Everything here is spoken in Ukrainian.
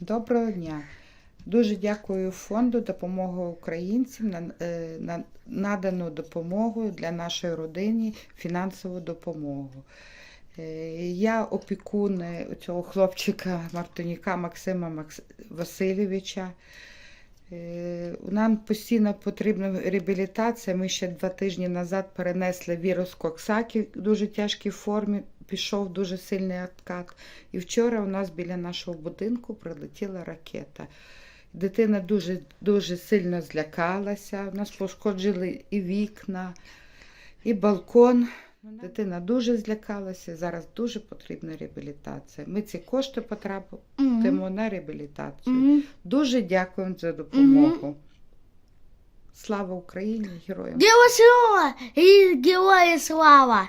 Доброго дня. Дуже дякую фонду допомога українцям на, е, на надану допомогу для нашої родини, фінансову допомогу. Е, Я опікун е, цього хлопчика Мартиніка Максима Макс... Васильовича. Е, Нам постійно потрібна реабілітація. Ми ще два тижні назад перенесли вірус Коксакі в дуже тяжкій формі. Пішов дуже сильний откат. І вчора у нас біля нашого будинку прилетіла ракета. Дитина дуже, дуже сильно злякалася. У нас пошкоджили і вікна, і балкон. Дитина дуже злякалася. Зараз дуже потрібна реабілітація. Ми ці кошти потрапимо на реабілітацію. Мгм. Дуже дякуємо за допомогу. Слава Україні, героям! Діло! герои слава!